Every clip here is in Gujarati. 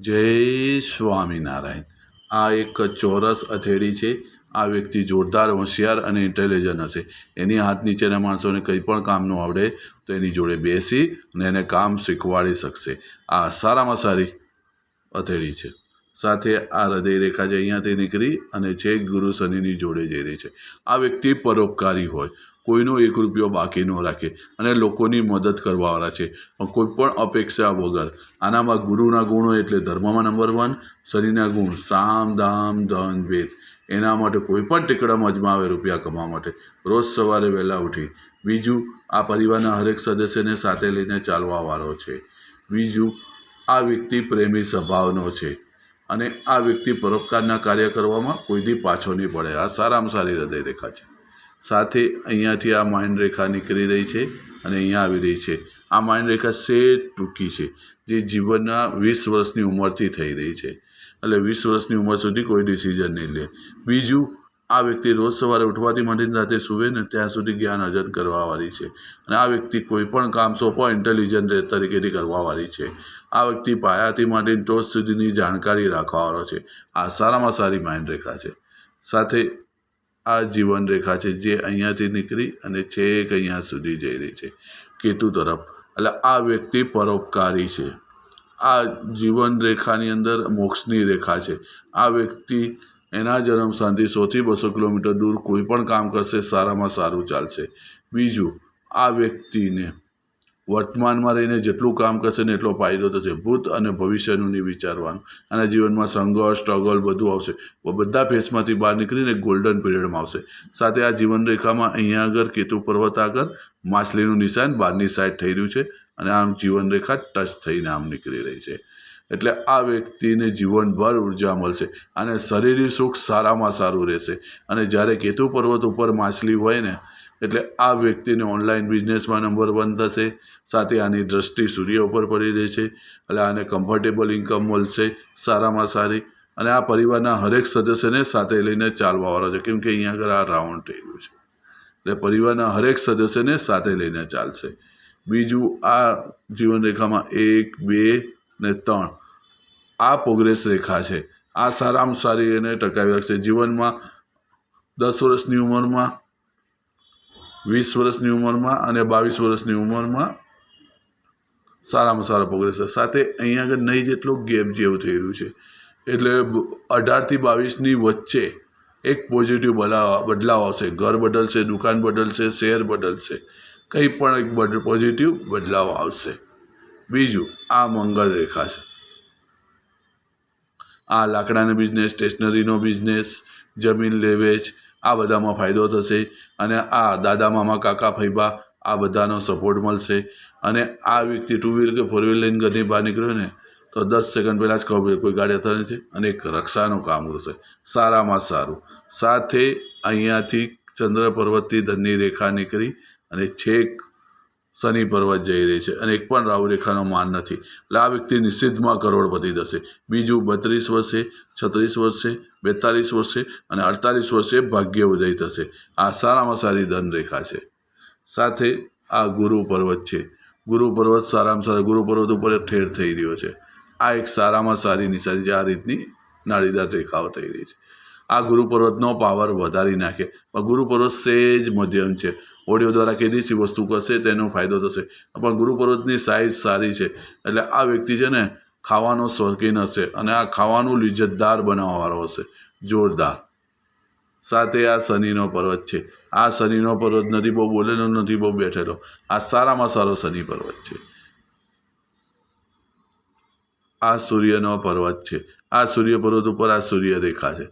જય સ્વામિનારાયણ. આ એક ચોરસ અથેડી છે. આ વ્યક્તિ જોરદાર હોશિયાર અને ઇન્ટેલિજન્ટ હશે. એની હાથ નીચેના માણસોને કંઈ પણ કામ ન આવડે તો એની જોડે બેસી અને એને કામ શીખવાડી શકશે. આ સારામાં સારી અથેળી છે. સાથે આ હૃદય રેખા છે અહીંયાથી નીકળી અને છેક ગુરુ શનિની જોડે જઈ રહી છે. આ વ્યક્તિ પરોપકારી હોય. કોઈનો એક રૂપિયો બાકી ન રાખે અને લોકોની મદદ કરવાવાળા છે. પણ કોઈ પણ અપેક્ષા વગર આનામાં ગુરુના ગુણો એટલે ધર્મમાં નંબર વન શનિના ગુણ, સામ, દામ, ધન, ભેદ. એના માટે કોઈ પણ ટીકડમ અજમાવે રૂપિયા કમાવા માટે. રોજ સવારે વહેલા ઉઠી. બીજું, આ પરિવારના હરેક સદસ્યને સાથે લઈને ચાલવાવાળો છે. બીજું, આ વ્યક્તિ પ્રેમી સ્વભાવનો છે અને આ વ્યક્તિ પરોપકારના કાર્ય કરવામાં કોઈથી પાછો નહીં પડે. આ સારામાં સારી હૃદય રેખા છે. સાથે અહીંયાથી આ માઇન્ડ રેખા નીકળી રહી છે અને અહીંયા આવી રહી છે. આ માઇન્ડ રેખા સેજ ટૂંકી છે, જે જીવનના વીસ વર્ષની ઉંમરથી થઈ રહી છે. એટલે વીસ વર્ષની ઉંમર સુધી કોઈ ડિસિઝન નહીં લે. બીજું, આ વ્યક્તિ રોજ સવારે ઉઠવાથી માંડીને રાતે સૂવે ને ત્યાં સુધી જ્ઞાન અર્જન કરવાવાળી છે. અને આ વ્યક્તિ કોઈ પણ કામ સોંપો ઇન્ટેલિજન્ટ તરીકેથી કરવાવાળી છે. આ વ્યક્તિ પાયાથી માંડીને ટોચ સુધીની જાણકારી રાખવાવાળો છે. આ સારામાં સારી માઇન્ડ રેખા છે. સાથે આ જીવન રેખા છે, જે અહીંયાથી નીકળી અને છેક અહીંયા સુધી જઈ રહી છે. કેતુ તરફ. એટલે આ વ્યક્તિ પરોપકારી છે. આ જીવન રેખાની અંદર મોક્ષની રેખા છે. આ વ્યક્તિ એના જન્મ સ્થાનથી સોથી બસો કિલોમીટર દૂર કોઈ પણ કામ કરશે, સારામાં સારું ચાલશે. બીજું, આ વ્યક્તિને વર્તમાનમાં રહીને જેટલું કામ કરશે ને એટલો ફાયદો થશે. ભૂત અને ભવિષ્યનું નહીં વિચારવાનું. આના જીવનમાં સંઘર્ષ સ્ટ્રગલ બધું આવશે. બધા ફેસમાંથી બહાર નીકળીને ગોલ્ડન પીરિયડમાં આવશે. સાથે આ જીવન રેખામાં અહીંયા આગળ કેતુ પર્વત આગળ માછલીનું નિશાન બહારની સાઈડ થઈ રહ્યું છે અને આમ જીવન રેખા ટચ થઈને આમ નીકળી રહી છે. એટલે આ વ્યક્તિને જીવનભર ઊર્જા મળશે અને શરીરી સુખ સારામાં સારું રહેશે. અને જ્યારે કેતુ પર્વત ઉપર માછલી હોય ને, એટલે આ વ્યક્તિને ઓનલાઈન બિઝનેસમાં નંબર વન થશે. સાથે આની દ્રષ્ટિ સૂર્ય ઉપર પડી રહી છે એટલે આને કમ્ફર્ટેબલ ઇન્કમ મળશે, સારામાં સારી. અને આ પરિવારના હરેક સદસ્યને સાથે લઈને ચાલવાવાળો છે. કેમ કે અહીંયા આગળ આ રાઉન્ડ થઈ ગયું છે. એટલે પરિવારના હરેક સદસ્યને સાથે લઈને ચાલશે. બીજું આ જીવનરેખામાં એક, બે ને ત્રણ. આ પ્રોગ્રેસ રેખા છે. આ સારામાં સારી એને ટકાવી રાખશે. જીવનમાં દસ વર્ષની ઉંમરમાં, વીસ વર્ષની ઉંમરમાં અને બાવીસ વર્ષની ઉંમરમાં સારામાં સારા પ્રોગ્રેસ છે. સાથે અહીંયા આગળ નહીં જેટલો ગેપ જેવું થઈ રહ્યું છે. એટલે અઢારથી બાવીસની વચ્ચે એક પોઝિટિવ બદલાવ બદલાવ આવશે. ઘર બદલશે, દુકાન બદલશે શેર બદલશે. કંઈ પણ એક પોઝિટિવ બદલાવ આવશે. બીજું, આ મંગળ રેખા છે. આ લાકડાનો બિઝનેસ સ્ટેશનરીનો બિઝનેસ જમીન લે વેચ આ બધામાં ફાયદો થશે અને આ દાદા, મામા, કાકા ફૈબા આ બધાનો સપોર્ટ મળશે. અને આ વ્યક્તિ ટુ વ્હીલ કે ફોર વ્હીલ લઈને ઘરની બહાર નીકળ્યો ને, તો દસ સેકન્ડ પહેલાં જ ખબર કોઈ ગાડી અથડાઈ નથી અને એક રક્ષાનું કામ કરશે. સારામાં સારું. સાથે અહીંયાથી ચંદ્ર પર્વતથી ધનની રેખા નીકળી અને છેક શનિ પર્વત જઈ રહી છે અને એક પણ રાહુ રેખાનો માન નથી. એટલે આ વ્યક્તિ નિષિદ્ધમાં કરોડપતિ થશે. બીજું બત્રીસ વર્ષે, છત્રીસ વર્ષે, બેતાલીસ વર્ષે અને અડતાલીસ વર્ષે ભાગ્ય ઉદય થશે. આ સારામાં સારી ધનરેખા છે. સાથે આ ગુરુ પર્વત છે. ગુરુ પર્વત સારામાં સારા, ગુરુ પર્વત ઉપર ઠેર થઈ રહ્યો છે. આ એક સારામાં સારી નિશાની છે. આ રીતની નાળીદાર રેખાઓ થઈ રહી છે. આ ગુરુ પર્વતનો પાવર વધારી નાખે. પણ ગુરુ પર્વત સેજ મધ્યમ છે. ઓડિયો દ્વારા કેદીસી વસ્તુ કરશે, તેનો ફાયદો થશે. પણ ગુરુપર્વતની સાઇઝ સારી છે. એટલે આ વ્યક્તિ છે ને ખાવાનો શોખીન હશે અને આ ખાવાનું લિજ્જતદાર બનાવવાવાળો હશે. જોરદાર. સાથે આ શનિનો પર્વત છે. આ શનિનો પર્વત નથી બહુ બોલેલો, નથી બહુ બેઠેલો. આ સારામાં સારો શનિ પર્વત છે. આ સૂર્યનો પર્વત છે. આ સૂર્ય પર્વત ઉપર આ સૂર્ય રેખા છે.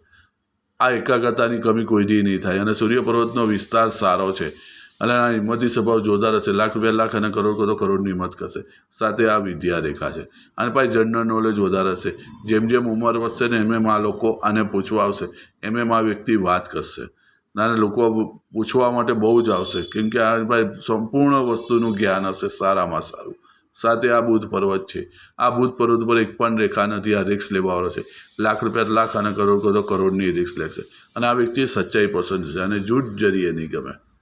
આ એકાગ્રતાની કમી કોઈથી નહીં થાય અને સૂર્ય પર્વતનો વિસ્તાર સારો છે. અને આ હિંમતી સ્વભાવ જોરદાર હશે. લાખ બે લાખ અને કરોડ કરોડ કરોડની હિંમત કરશે. સાથે આ વિદ્યા રેખા છે. અને પાછી જનરલ નોલેજ વધારે હશે. જેમ જેમ ઉંમર વધશે ને એમ એમ આ લોકો આને પૂછવા આવશે. એમ એમ આ વ્યક્તિ વાત કરશે. નાના લોકો પૂછવા માટે બહુ જ આવશે. કેમ કે આ ભાઈ સંપૂર્ણ વસ્તુનું જ્ઞાન હશે, સારામાં સારું. સાથે આ બુધ પર્વત છે. આ બુધ પર્વત પર એક પણ રેખા નથી, આ રિક્સ લેવાવાળો છે. લાખ રૂપિયા, લાખ અને કરોડ કરોડ કરોડની રિક્સ લેશે. અને આ વ્યક્તિ સચ્ચાઈ પસંદ છે. અને જૂઠ જરીએ નહીં ગમે.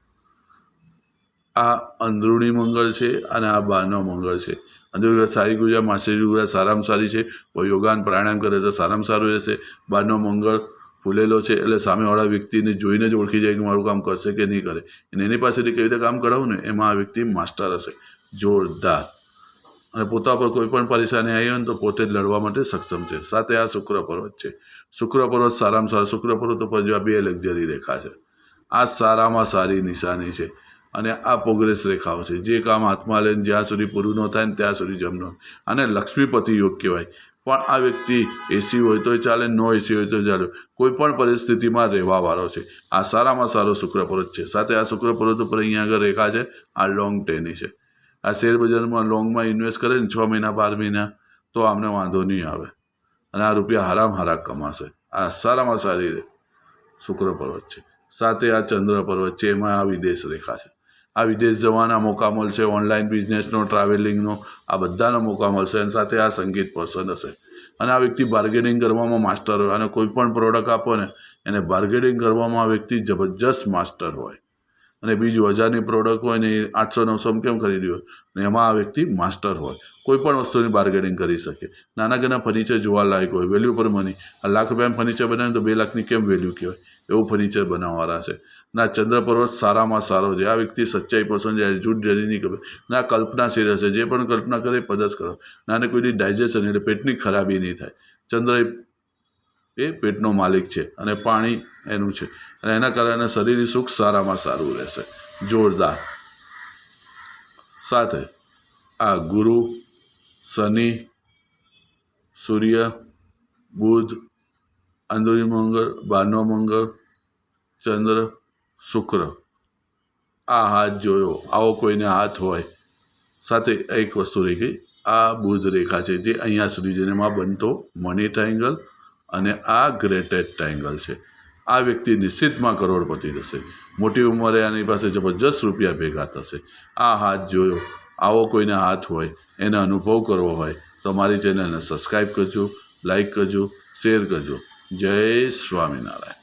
આ અંદરૂણી મંગળ છે અને આ બહારનો મંગળ છે. અંદર સારી ગુજરાત માસ્ટરી ગુજરાત સારામાં સારી છે. યોગાન પ્રાણાયામ કરે તો સારામાં સારું રહેશે. બારનો મંગળ ફૂલેલો છે એટલે સામેવાળા વ્યક્તિને જોઈને જ ઓળખી જાય કે મારું કામ કરશે કે નહીં કરે. અને એની પાસેથી કેવી રીતે કામ કરાવું ને? એમાં આ વ્યક્તિ માસ્ટર હશે. જોરદાર. અને પોતા પર કોઈ પણ પરેશાની આવી હોય તો પોતે જ લડવા માટે સક્ષમ છે. સાથે આ શુક્ર પર્વત છે. શુક્ર પર્વત સારામાં સારા. શુક્ર પર્વત ઉપર જો આ બે લક્ઝરી રેખા છે. આ સારામાં સારી નિશાની છે. અને આ પ્રોગ્રેસ રેખાઓ છે. જે કામ હાથમાં લઈને જ્યાં સુધી પૂરું ન થાય ને ત્યાં સુધી જમનો. આને લક્ષ્મીપતિ યોગ કહેવાય. પણ આ વ્યક્તિ એસી હોય તોય ચાલે નો એસી હોય તો ચાલે. કોઈપણ પરિસ્થિતિમાં રહેવાવાળો છે. આ સારામાં સારો શુક્રપર્વત છે. સાથે આ શુક્ર પર્વત ઉપર અહીંયા આગળ રેખા છે. આ લોંગ ટેની છે. આ શેરબજારમાં લોંગમાં ઇન્વેસ્ટ કરે ને છ મહિના, બાર મહિના, તો આમને વાંધો નહીં આવે. અને આ રૂપિયા હારામ હારા કમાશે. આ સારામાં સારી શુક્ર પર્વત છે. સાથે આ ચંદ્ર પર્વત છે. એમાં આ વિદેશ રેખા છે. આ વિદેશ જવાના મોકા મળશે ઓનલાઈન બિઝનેસનો ટ્રાવેલિંગનો આ બધાનો મોકા મળશે અને સાથે આ સંગીત પસંદ હશે. અને આ વ્યક્તિ બાર્ગેનિંગ કરવામાં માસ્ટર હોય, અને કોઈ પણ પ્રોડક્ટ આપો ને, એને બાર્ગેનિંગ કરવામાં આ વ્યક્તિ જબરજસ્ત માસ્ટર હોય. અને બીજું, હજારની પ્રોડક્ટ હોય ને, એ આઠસો નવસોમાં કેમ ખરીદી હોય? ને એમાં આ વ્યક્તિ માસ્ટર હોય. કોઈ પણ વસ્તુની બાર્ગેનિંગ કરી શકે. નાના નાના ફર્નિચર જોવા લાયક હોય વેલ્યુ પર મની આ લાખ રૂપિયાનું ફર્નિચર બનાવે તો બે લાખની કેમ વેલ્યુ કહેવાય? એવું ફર્નિચર બનાવવાળા છે. ના ચંદ્ર પર્વત સારામાં સારો છે. આ વ્યક્તિ સચ્ચાઈ પસંદ છે, જૂઠ જરી નહીં ખબર. ના કલ્પનાશીલ હશે જે પણ કલ્પના કરે પદસ કરો. નાને કોઈની ડાયજેશન એટલે પેટની ખરાબી નહીં થાય. ચંદ્ર એ પેટનો માલિક છે અને પાણી એનું છે. અને એના કારણે શરીર સુખ સારામાં સારું રહેશે. જોરદાર. સાથે આ ગુરુ, શનિ, સૂર્ય, બુધ અંદરી મંગળ બહારનો મંગળ, ચંદ્ર, શુક્ર. આ હાથ જોયો. આવો કોઈને હાથ હોય. સાથે એક વસ્તુ રહી ગઈ આ બુધ રેખા છે જે અહીંયા સુધી જેમાં બનતો મની ટ્રાયંગલ અને આ ગ્રેટેડ ટ્રાયંગલ છે. આ વ્યક્તિ નિશ્ચિતમાં કરોડપતિ થશે. મોટી ઉંમરે આની પાસે જબરજસ્ત રૂપિયા ભેગા થશે. આ હાથ જોયો. આવો કોઈને હાથ હોય, એને અનુભવ કરવો હોય, તો મારી ચેનલને સબસ્ક્રાઈબ કરજો લાઈક કરજો શેર કરજો. જય સ્વામિનારાયણ.